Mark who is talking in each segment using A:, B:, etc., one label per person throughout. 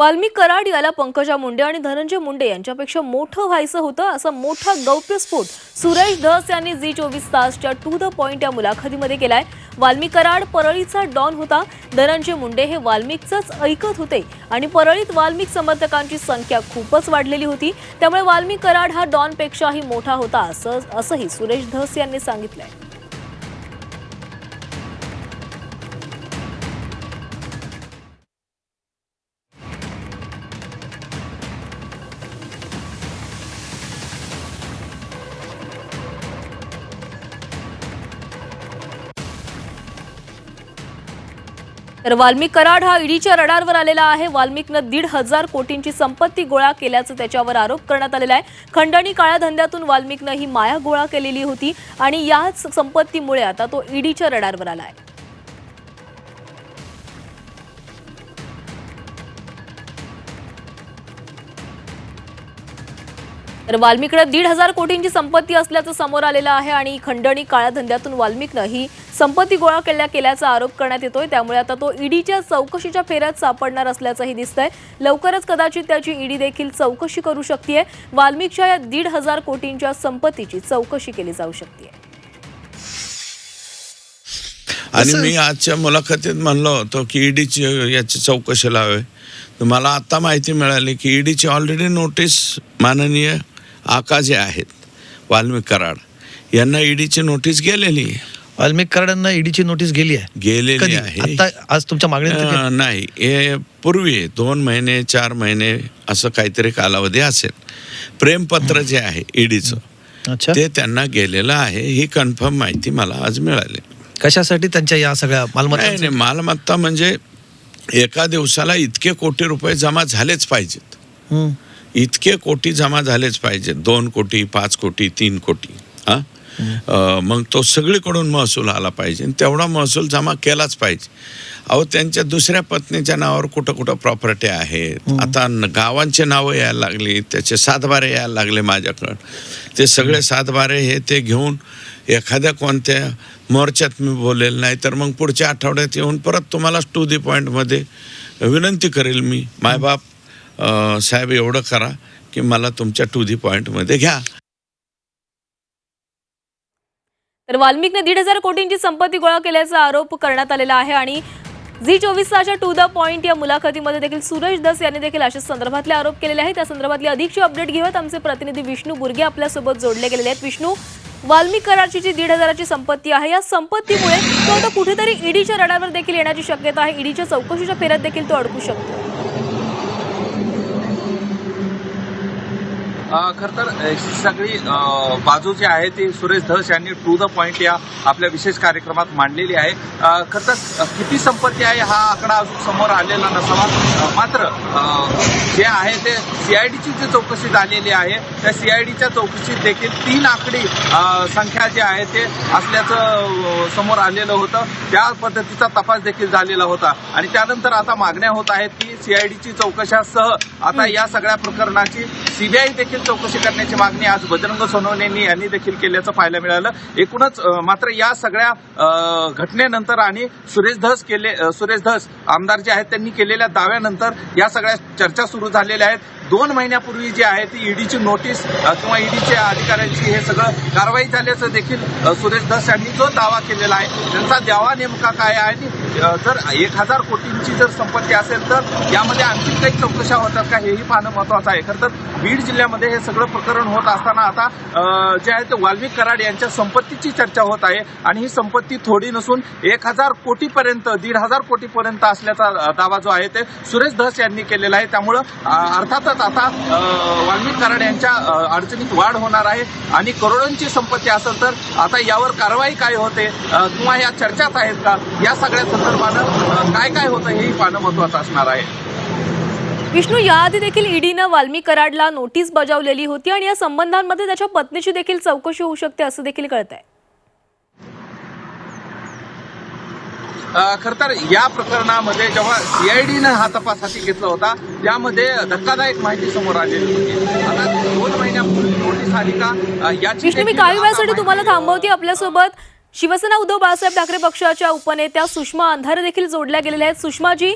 A: वाल्मिक कराड याला पंकजा मुंडे आणि धनंजय मुंडे यांच्यापेक्षा मोठं व्हायचं होतं असा मोठा गौप्यस्फोट सुरेश धस यांनी झी चोवीस तासच्या टू द पॉइंट या मुलाखतीमध्ये केलाय. वाल्मिक कराड परळीचा डॉन होता. धनंजय मुंडे हे वाल्मिकचंच ऐकत होते आणि परळीत वाल्मिक समर्थकांची संख्या खूपच वाढलेली होती. त्यामुळे वाल्मिक कराड हा डॉनपेक्षाही मोठा होता असं असंही सुरेश धस यांनी सांगितलंय. तर वाल्मिक कराड हा ईडीच्या रडारवर आलेला आहे. वाल्मिकनं दीड हजार कोटींची संपत्ती गोळा केल्याचं त्याच्यावर आरोप करण्यात आलेला आहे. खंडणी काळ्या धंद्यातून वाल्मिकनं ही माया गोळा केलेली होती आणि याच संपत्तीमुळे आता तो ईडीच्या रडारवर आला आहे. तर वाल्मिककडे दीड हजार कोटींची संपत्ती असल्याचं समोर आलेलं आहे आणि खंडणी काळ्या धंद्यातून वाल्मिकनं ही संपत्ती गोळा केल्या केल्याचा आरोप करण्यात येतोय. त्यामुळे आता तो ईडीच्या चौकशीच्या फेऱ्यात सापडणार असल्याचंही दिसतंय. लवकरच कदाचित त्याची ईडी देखील चौकशी करू शकते वाल्मिकच्या या दीड हजार कोटींच्या संपत्तीची चौकशी केली जाऊ शकते
B: आणि मी आजच्या मुलाखतीत म्हणलो होतो की ईडीची याची चौकशी लावे तर मला आता माहिती मिळाली की ईडीची ऑलरेडी नोटीस माननीय आका जे आहेत. वाल्मिक कराड. यांना ईडीची नोटीस गेलेली? आहे.
C: वाल्मिक कराडांना ईडीची नोटीस गेली आहे.
B: गेलेली आहे.
C: आता आज तुमच्या मागणी
B: नाही. हे पूर्वी दोन महिने चार महिने असं काहीतरी कालावधी असेल. प्रेमपत्र जे आहे ईडीचं
C: अच्छा.
B: ते त्यांना गेलेलं आहे. ही कन्फर्म माहिती मला आज मिळाली.
C: कशासाठी त्यांच्या या सगळ्या मालमत्ता?
B: मालमत्ता म्हणजे एका दिवसाला इतके कोटी रुपये जमा झालेच पाहिजेत. इतके कोटी जमा झालेच पाहिजेत. दोन कोटी पाच कोटी तीन कोटी. हा? मग तो सगळीकडून महसूल आला पाहिजे. आणि तेवढा महसूल जमा केलाच पाहिजे. अहो त्यांच्या दुसऱ्या पत्नीच्या नावावर कुठं कुठं प्रॉपर्टी आहेत. आता गावांचे नावं यायला लागली त्याचे सातबारे यायला लागले माझ्याकडं. ते सगळे सातबारे हे ते घेऊन एखाद्या कोणत्या मोर्चात मी बोलेल नाही तर मग पुढच्या आठवड्यात येऊन परत तुम्हाला टू दी पॉईंटमध्ये विनंती करेल मी. मायबाप साहेब एवढं करा की मला तुमच्या टू दी पॉईंटमध्ये घ्या.
A: तर वाल्मिकने दीड हजार कोटींची संपत्ती गोळा केल्याचा आरोप करण्यात आलेला आहे आणि झी चोवीस तासच्या टू द पॉइंट या मुलाखतीमध्ये देखील सुरेश दस यांनी देखील अशाच संदर्भातले आरोप केलेले आहेत. त्या संदर्भातली अधिकची अपडेट घेऊयात. आमचे प्रतिनिधी विष्णू बुर्गे आपल्यासोबत जोडले गेलेले आहेत. विष्णू वाल्मिक कराडची जी दीड हजाराची संपत्ती आहे. या संपत्तीमुळे तो आता कुठेतरी ईडीच्या रडावर देखील येण्याची शक्यता आहे. ईडीच्या चौकशीच्या फेऱ्यात देखील तो अडकू शकतो.
D: खर तर सगळी बाजू जी आहे ती सुरेश धस यांनी टू द पॉइंट या आपल्या विशेष कार्यक्रमात मांडलेली आहे. खर तर किती संपत्ती आहे हा आकडा अजून समोर आलेला नसावा. मात्र जे आहे ते सीआयडीची जी चौकशी झालेली आहे त्या सीआयडीच्या चौकशीत देखील तीन आकडी संख्या जी आहे ते असल्याचं समोर आलेलं होतं. त्या पद्धतीचा तपास देखील झालेला होता. आणि त्यानंतर आता मागण्या होत आहेत की सीआयडीची चौकशासह आता या सगळ्या प्रकरणाची सीबीआय देखील चौकशी करण्याची मागणी आज बजरंग सोनवणे यांनी देखील केल्याचं पाहायला मिळालं. एकूणच मात्र या सगळ्या घटनेनंतर आणि सुरेश धस केले सुरेश धस आमदार जे आहेत त्यांनी केलेल्या दाव्यानंतर या सगळ्या चर्चा सुरू झालेल्या आहेत. दोन महिन्यापूर्वी जी आहे ती ईडीची नोटीस किंवा ईडीच्या अधिकाऱ्यांची हे सगळं कारवाई झाल्याचं देखील सुरेश धस यांनी जो दावा केलेला आहे त्यांचा दावा नेमका काय आहे आणि जर एक हजार कोटींची जर संपत्ती असेल तर यामध्ये आणखी काही चौकशा होतात का हेही पाहणं महत्वाचं आहे. खरं तर बीड जिल्ह्यामध्ये हे सगळं प्रकरण होत असताना आता जे आहे ते वाल्मिक कराड यांच्या संपत्तीची चर्चा होत आहे आणि ही संपत्ती थोडी नसून एक हजार कोटीपर्यंत दीड हजार कोटीपर्यंत असल्याचा दावा जो आहे ते सुरेश धस यांनी केलेला आहे. त्यामुळं अर्थातच अर्थातच आता वाल्मिक कराड यांच्या अडचणीत वाढ होणार आहे आणि करोडोंची संपत्ती असेल तर आता यावर कारवाई काय होते किंवा या चर्चात आहेत का या सगळ्या संदर्भानं काय काय होतं हेही पाहणं महत्वाचं असणार आहे.
A: विष्णू याआधी देखील ईडीनं वाल्मी कराडला नोटीस बजावलेली होती आणि या संबंधांमध्ये त्याच्या पत्नीची देखील चौकशी होऊ शकते असं देखील कळत आहे
D: खर तर या प्रकरणामध्ये जेव्हा सीआयडीनं हा तपास हाती घेतला होता त्यामध्ये धक्कादायक माहिती समोर आलेली होती. आता दोन महिन्यापूर्वी नोटीस आली का? अ, याची
A: मी काही वेळासाठी तुम्हाला थांबवते आपल्यासोबत. शिवसेना उद्धव बाळासाहेब ठाकरे पक्षाच्या उपनेत्या सुषमा अंधारे देखील जोडल्या गेलेल्या आहेत. सुषमाजी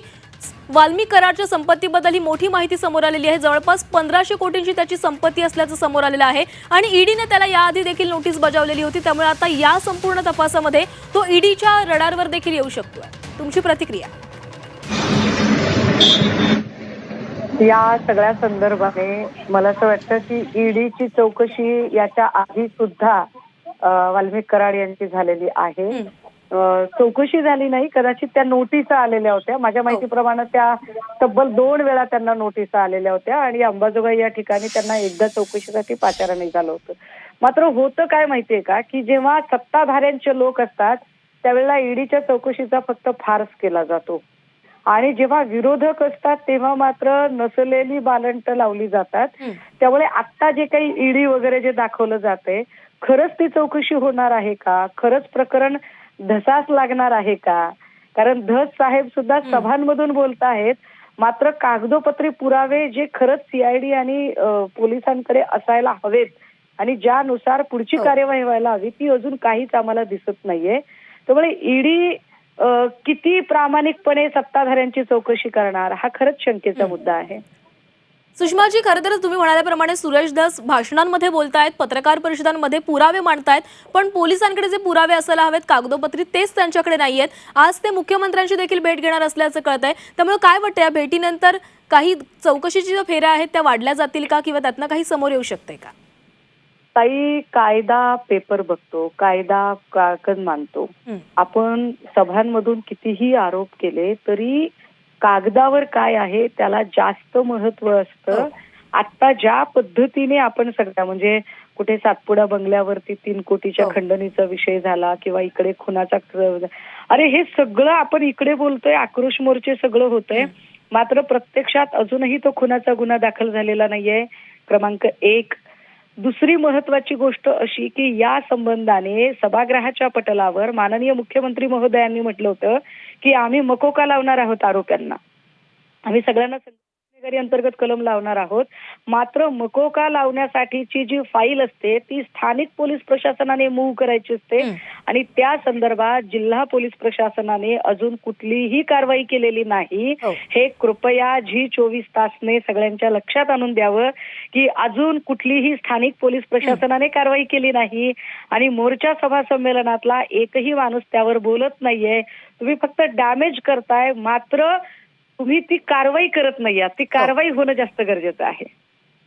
A: वाल्मिक कराडच्या संपत्तीबद्दल ही मोठी माहिती समोर आलेली आहे. जवळपास पंधराशे कोटींची त्याची संपत्ती असल्याचं समोर आलेलं आहे. आणि ईडीने त्याला याआधी देखील नोटीस बजावलेली होती. त्यामुळे आता या संपूर्ण तपासामध्ये तो ईडीच्या रडारवर देखील येऊ शकतोय. तुमची प्रतिक्रिया?
E: या सगळ्या संदर्भाने मला असं वाटतं की ईडीची चौकशी याच्या आधी सुद्धा वाल्मिक कराड यांची झालेली आहे. चौकशी झाली नाही. कदाचित त्या नोटीस आलेल्या होत्या. माझ्या माहितीप्रमाणे त्या तब्बल दोन वेळा त्यांना नोटीस आलेल्या होत्या आणि अंबाजोगाई या ठिकाणी त्यांना एकदा चौकशीसाठी पाचारण निघालं होतं. मात्र होतं काय माहितीये का? की जेव्हा सत्ताधाऱ्यांचे लोक असतात त्यावेळेला ईडीच्या चौकशीचा फक्त फार्स केला जातो. आणि जेव्हा विरोधक असतात तेव्हा मात्र नसलेली बालंट लावली जातात. त्यामुळे आता जे काही ईडी वगैरे जे दाखवलं जाते खरंच ती चौकशी होणार आहे का? खरंच प्रकरण धसास लागणार आहे का? कारण धस साहेब सुद्धा सभांमधून बोलत आहेत मात्र कागदोपत्री पुरावे जे खरंच सीआयडी आणि पोलिसांकडे असायला हवेत आणि ज्यानुसार पुढची कार्यवाही व्हायला हवी ती अजून काहीच आम्हाला दिसत नाहीये. त्यामुळे ईडी किती प्रामाणिकपणे सत्ताधाऱ्यांची चौकशी करणार हा खरंच शंकेचा मुद्दा आहे.
A: सुषमाजी खरं तर तुम्ही म्हणाल्याप्रमाणे सुरेश दास भाषणांमध्ये बोलतायत पत्रकार परिषदांमध्ये पुरावे मांडतायत पण पोलिसांकडे जे पुरावे असायला हवेत कागदोपत्री तेच त्यांच्याकडे नाही आहेत आज ते मुख्यमंत्र्यांची देखील भेट घेणार असल्याचं कळत आहे त्यामुळे काय वाटतं या भेटीनंतर काही चौकशीच्या ज्या फेऱ्या आहेत त्या वाढल्या जातील का किंवा त्यातनं काही समोर येऊ शकते का?
E: ताई कायदा पेपर बघतो कायदा कागद मानतो. आपण सभांमधून कितीही आरोप केले तरी कागदावर काय आहे त्याला जास्त महत्त्व असतं. आता ज्या पद्धतीने आपण सगळ्या म्हणजे कुठे सातपुडा बंगल्यावरती तीन कोटीच्या
A: हो.
E: खंडणीचा विषय झाला किंवा इकडे खुनाचा अरे हे सगळं आपण इकडे बोलतोय आक्रोश मोर्चे सगळं होतंय. मात्र प्रत्यक्षात अजूनही तो खुनाचा गुन्हा दाखल झालेला नाहीये. क्रमांक एक दुसरी महत्वाची गोष्ट अशी की या संबंधाने सभागृहाच्या पटलावर माननीय मुख्यमंत्री महोदयांनी म्हटलं होतं की आम्ही मकोका लावणार आहोत आरोप्यांना. आम्ही सगळ्यांना गुन्हेगारी अंतर्गत कलम लावणार आहोत. मात्र मकोका लावण्यासाठीची जी फाईल असते ती स्थानिक पोलीस प्रशासनाने मूव्ह करायची असते. आणि त्या संदर्भात जिल्हा पोलीस प्रशासनाने अजून कुठलीही कारवाई केलेली नाही.
A: हो.
E: हे कृपया झी चोवीस तासने सगळ्यांच्या लक्षात आणून द्यावं की अजून कुठलीही स्थानिक पोलीस प्रशासनाने कारवाई केली नाही. आणि मोर्चा सभा संमेलनातला एकही माणूस त्यावर बोलत नाहीये. तुम्ही फक्त डॅमेज करताय. मात्र तुम्ही ती कारवाई करत नाही आहात. ती कारवाई होणं जास्त गरजेचं आहे.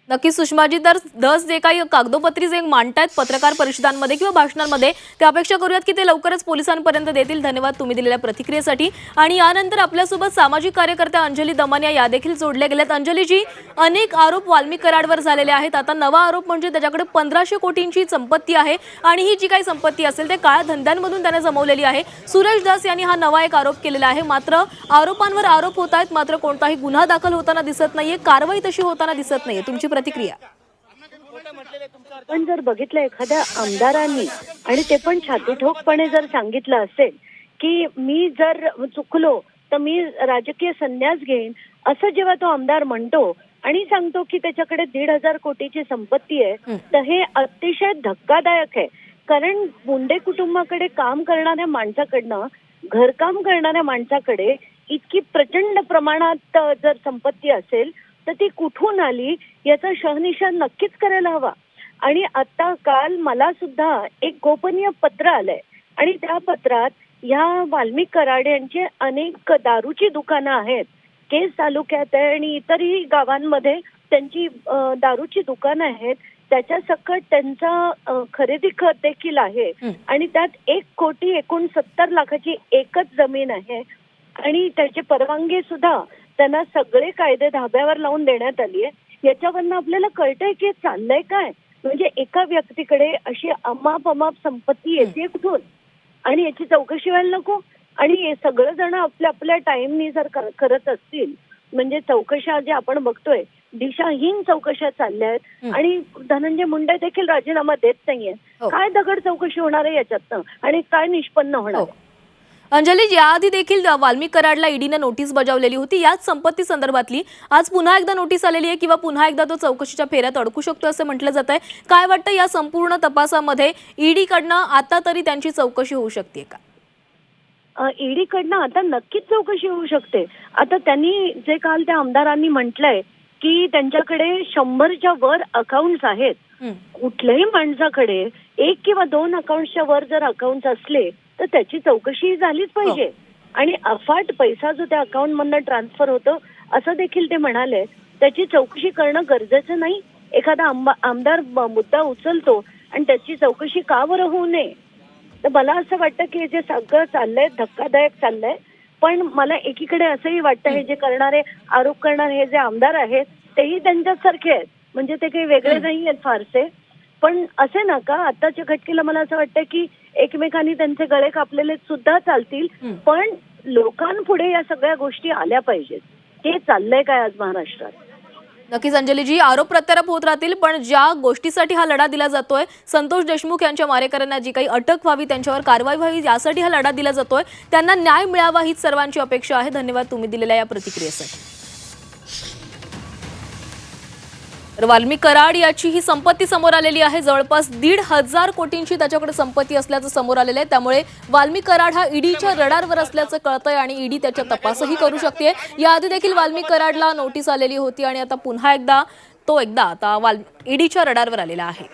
A: नक्कीच सुषमाजी तर दस जे काही कागदोपत्री जे मांडतायत पत्रकार परिषदांमध्ये किंवा भाषणांमध्ये ते अपेक्षा करूयात की ते लवकरच पोलिसांपर्यंत देतील. धन्यवाद तुम्ही दिलेल्या प्रतिक्रियेसाठी. आणि यानंतर आपल्यासोबत सामाजिक कार्यकर्त्या अंजली दमानिया या देखील जोडल्या गेल्यात. अंजलीजी अनेक आरोप वाल्मिक कराडवर झालेले आहेत. आता नवा आरोप म्हणजे त्याच्याकडे पंधराशे कोटींची संपत्ती आहे आणि ही जी काही संपत्ती असेल ते काळ्या धंद्यांमधून त्याने जमवलेली आहे. सुरेश दास यांनी हा नवा एक आरोप केलेला आहे. मात्र आरोपांवर आरोप होत आहेत मात्र कोणताही गुन्हा दाखल होताना दिसत नाहीये कारवाई तशी होताना दिसत नाहीये. तुमची प्रतिक्रिया.
F: पण जर बघितलं एखाद्या आमदारांनी आणि ते पण छातीठोकपणे जर सांगितलं असेल की मी जर चुकलो तर मी राजकीय संन्यास घेईन असं जेव्हा तो आमदार म्हणतो आणि सांगतो की त्याच्याकडे दीड हजार कोटीची संपत्ती आहे तर हे अतिशय धक्कादायक आहे. कारण मुंडे कुटुंबाकडे काम करणाऱ्या माणसाकडनं घरकाम करणाऱ्या माणसाकडे इतकी प्रचंड प्रमाणात जर संपत्ती असेल तर ती कुठून आली याचा शहनिशा नक्कीच करायला हवा. आणि आता काल मला सुद्धा एक गोपनीय पत्र आलंय. आणि त्या पत्रात ह्या वाल्मिक कराड यांचे अनेक दारूची दुकानं आहेत. केस तालुक्यात आहे आणि इतरही गावांमध्ये त्यांची दारूची दुकानं आहेत. त्याच्या सकट त्यांचा खरेदी खत देखील आहे. आणि त्यात एक कोटी एकोणसत्तर लाखाची एकच जमीन आहे. आणि त्याची परवानगी सुद्धा त्यांना सगळे कायदे धाब्यावर लावून देण्यात आली आहे याच्यावरनं आपल्याला कळतंय की चाललंय काय म्हणजे एका व्यक्तीकडे अशी अमाप अमाप संपत्ती येते कुठून आणि याची चौकशी व्हायला नको आणि हे सगळं जण आपल्या आपल्या टाइमनी जर कर- करत असतील म्हणजे चौकशा जे आपण बघतोय दिशाहीन चौकशा चालल्या आहेत. आणि धनंजय मुंडे देखील राजीनामा देत नाहीये
A: हो.
F: काय दगड चौकशी होणार आहे याच्यातनं आणि काय निष्पन्न होणार
A: हो.
F: आहे?
A: अंजली याआधी देखील वाल्मिक कराडला ईडीने नोटीस बजावलेली होती. याच संपत्ती संदर्भातली आज पुन्हा एकदा नोटीस आलेली आहे किंवा पुन्हा एकदा तो चौकशीच्या फेऱ्यात अडकू शकतो असं म्हटलं जात आहे. काय वाटतं या संपूर्ण तपासामध्ये ईडीकडनं आता तरी त्यांची चौकशी होऊ शकते का?
F: ईडी कडनं आता नक्कीच चौकशी होऊ शकते. आता त्यांनी जे काल त्या आमदारांनी म्हटलंय की त्यांच्याकडे शंभरच्या वर अकाउंट्स आहेत. कुठल्याही माणसाकडे एक किंवा दोन अकाउंटच्या वर जर अकाउंट असले तर त्याची चौकशी झालीच पाहिजे. आणि अफाट पैसा जो त्या अकाउंट मधनं ट्रान्सफर होतो असं देखील ते म्हणाले त्याची चौकशी करणं गरजेचं नाही. एखादा आमदार मुद्दा उचलतो आणि त्याची चौकशी का बरं होऊ नये? तर मला असं वाटतं की हे जे सगळं चाललंय धक्कादायक चाललंय पण मला एकीकडे असंही वाटतं हे जे करणारे आरोप करणारे हे जे आमदार आहेत तेही त्यांच्यासारखे आहेत. म्हणजे ते काही वेगळे नाही आहेत फारसे. पण असे नका. आताच्या घटकेला मला असं वाटतं की एकमेकांनी त्यांचे गळे कापलेले सुद्धा चालतील. पण लोकांपुढे या सगळ्या गोष्टी आल्या पाहिजेत. हे चाललंय काय आज महाराष्ट्रात?
A: नक्कीच अंजलीजी आरोप प्रत्यारोप होत राहतील पण ज्या गोष्टीसाठी हा लढा दिला जातोय संतोष देशमुख यांच्या मारेकऱ्यांना जी काही अटक व्हावी त्यांच्यावर कारवाई व्हावी यासाठी हा लढा दिला जातोय त्यांना न्याय मिळावा हीच सर्वांची अपेक्षा आहे. धन्यवाद तुम्ही दिलेल्या या प्रतिक्रियेसाठी. तर वाल्मिक कराड याची ही संपत्ती समोर आलेली आहे. जवळपास दीड हजार कोटींची त्याच्याकडे संपत्ती असल्याचं समोर आलेलं आहे. त्यामुळे वाल्मिक कराड हा ईडीच्या रडारवर असल्याचं कळतंय आणि ईडी त्याच्या तपासही करू शकते. याआधी देखील वाल्मिक कराडला नोटीस आलेली होती आणि आता पुन्हा एकदा तो एकदा आता वाल ईडीच्या रडारवर आलेला आहे.